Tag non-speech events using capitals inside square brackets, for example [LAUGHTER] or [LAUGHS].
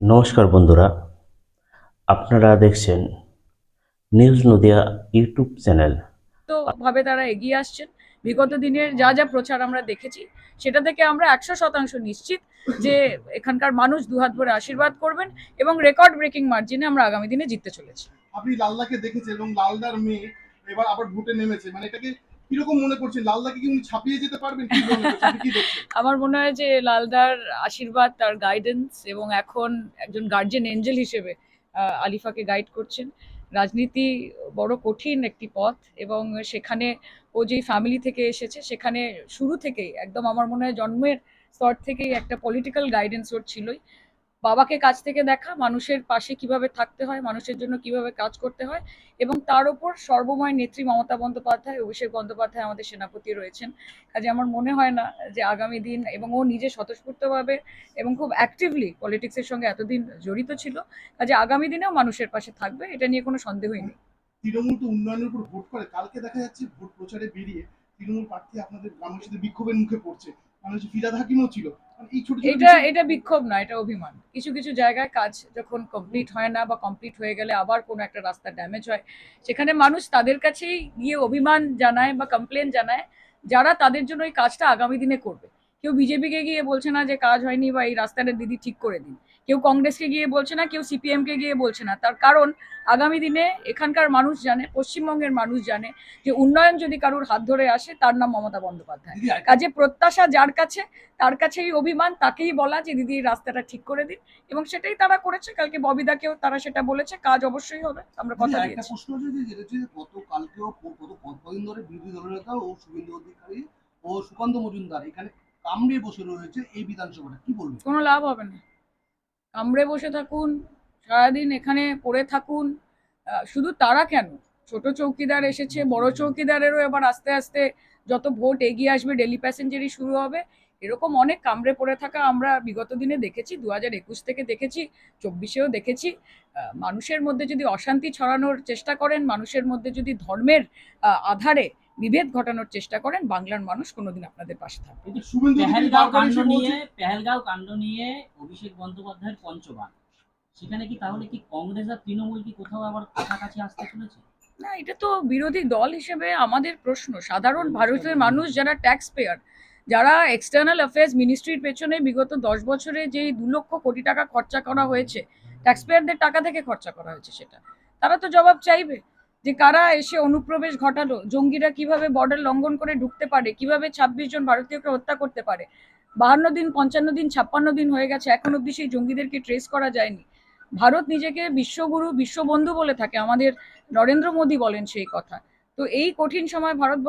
নমস্কার বন্ধুরা আপনারা দেখছেন নিউজ নদিয়া ইউটিউব চ্যানেল। তো ভাবে তারা এগিয়ে আসছেন। বিগত দিনের যা যা প্রচার আমরা দেখেছি সেটা থেকে আমরা একশো শতাংশ নিশ্চিত যে এখানকার মানুষ দুহাত ভরে আশীর্বাদ করবেন এবং রেকর্ড ব্রেকিং মার্জিনে আমরা আগামী দিনে জিততে চলেছি। আপনি লালদাকে দেখেছেন এবং লালদার মেয়ে এবার আবার ভোটে নেমেছে। মানে এটাকে কীরকম মনে করছেন? লালদাকে কি উনি ছাপিয়ে যেতে পারবেন? [LAUGHS] আমার মনে হয় যে লালদার আশীর্বাদ, তার গাইডেন্স এবং এখন একজন গার্জেন এঞ্জেল হিসেবে আলিফাকে গাইড করছেন। রাজনীতি বড় কঠিন একটি পথ এবং সেখানে ও যেই ফ্যামিলি থেকে এসেছে, সেখানে শুরু থেকেই, একদম আমার মনে হয় জন্মের স্তর থেকেই একটা পলিটিক্যাল গাইডেন্স ওর ছিলই। বাবাকে কাছ থেকে দেখা, মানুষের পাশে কীভাবে থাকতে হয়, মানুষের জন্য কীভাবে কাজ করতে হয় এবং তার ওপর সর্বময় নেত্রী মমতা বন্দ্যোপাধ্যায়, অভিষেক বন্দ্যোপাধ্যায় আমাদের সেনাপতি রয়েছেন। কাজে আমার মনে হয় না যে আগামী দিন এবং ও নিজে স্বতঃস্ফূর্তভাবে এবং খুব অ্যাক্টিভলি পলিটিক্সের সঙ্গে এতদিন জড়িত ছিল, কাজে আগামী দিনেও মানুষের পাশে থাকবে, এটা নিয়ে কোনো সন্দেহই নেই। তৃণমূল তো উন্নয়নের উপর ভোট করে, কালকে দেখা যাচ্ছে ভোট প্রচারে বেরিয়ে তৃণমূল প্রার্থী আপনাদের গ্রামের সাথে বিক্ষোভের মুখে পড়ছে। মানে হচ্ছে ফিরাদ হাকিমও ছিল এটা এটা বিক্ষোভ না এটা অভিমান। কিছু কিছু জায়গায় কাজ যখন কমপ্লিট হয় না বা কমপ্লিট হয়ে গেলে আবার কোনো একটা রাস্তা ড্যামেজ হয় সেখানে মানুষ তাদের কাছেই গিয়ে অভিমান জানায় বা কমপ্লেন জানায় যারা তাদের জন্য এই কাজটা আগামী দিনে করবে। কেউ বিজেপিকে গিয়ে বলছে না যে কাজ হয়নি বা এই রাস্তাটা দিদি ঠিক করে দিন। কেউ কংগ্রেসকে গিয়ে বলছে না কেউ সিপিএমকে গিয়ে বলছে না। তার কারণ আগামী দিনে এখানকার মানুষ জানে পশ্চিমবঙ্গের মানুষ জানে যে উন্নয়ন যদি কারুর হাত ধরে আসে তার নাম মমতা বন্দ্যোপাধ্যায়। কাজে প্রত্যাশা যার কাছে তার কাছেই অভিমান তাকেই বলা যে দিদি এই রাস্তাটা ঠিক করে দিন এবং সেটাই তারা করেছে। কালকে ববিদাকেও তারা সেটা বলেছে কাজ অবশ্যই হবে আমরা কথা একটা দিয়েছি। প্রশ্ন যে যেটা হচ্ছে গত কালকেও প- গত ক- কদিন ধরে বিরোধী দলনেতা ও শুভেন্দু অধিকারী ও সুকান্ত মজুমদার এখানে কামড়ে বসে রয়েছে এই বিধানসভাটা, কি বলবেন? কোনো লাভ হবে না। কামড়ে বসে থাকুন, সারাদিন এখানে পড়ে থাকুন। শুধু তারা কেন? ছোট চৌকিদার এসেছে, বড় চৌকিদারেরও এবার আস্তে আস্তে যত ভোট এগিয়ে আসবে ডেলি প্যাসেঞ্জারই শুরু হবে। এরকম অনেক কামড়ে পড়ে থাকা আমরা বিগত দিনে দেখেছি দু হাজার একুশ থেকে দেখেছি, চব্বিশেও দেখেছি। মানুষের মধ্যে যদি অশান্তি ছড়ানোর চেষ্টা করেন, মানুষের মধ্যে যদি ধর্মের আধারে বিভেদ ঘটানোর চেষ্টা করেন বাংলার মানুষ কোনোদিন আপনাদের পাশে থাকবে না। পেহেলগাঁও কাণ্ড নিয়ে পেহেলগাঁও কাণ্ড নিয়ে অভিষেক বন্দ্যোপাধ্যায়ের পঞ্চবান সেখানে কি তাহলে কি কংগ্রেস আর তৃণমূল কি কোথাও আবার কাছাকাছি আসতে চলেছে? না এটা তো বিরোধী দল হিসেবে আমাদের প্রশ্ন। সাধারণ ভারতের মানুষ যারা ট্যাক্স পেয়ার যারা এক্সটার্নাল অ্যাফেয়ার্স মিনিস্ট্রির পেছনে বিগত দশ বছরে যেই দু লক্ষ কোটি টাকা খরচা করা হয়েছে ট্যাক্স পেয়ারদের টাকা থেকে খরচা করা হয়েছে সেটা। তারা তো জবাব চাইবে। যে কারা এসে অনুপ্রবেশ ঘটালো, জঙ্গিরা কীভাবে বর্ডার লঙ্ঘন করে ঢুকতে পারে, কীভাবে ছাব্বিশ জন ভারতীয়কে হত্যা করতে পারে? বাহান্ন দিন, পঞ্চান্ন দিন, ছাপ্পান্ন দিন হয়ে গেছে, এখন অব্দি সেই জঙ্গিদেরকে ট্রেস করা যায়নি। ভারত নিজেকে বিশ্বগুরু, বিশ্ববন্ধু বলে থাকে, আমাদের নরেন্দ্র মোদী বলেন সেই কথা। তো এই কঠিন সময় ভারতবর্ষ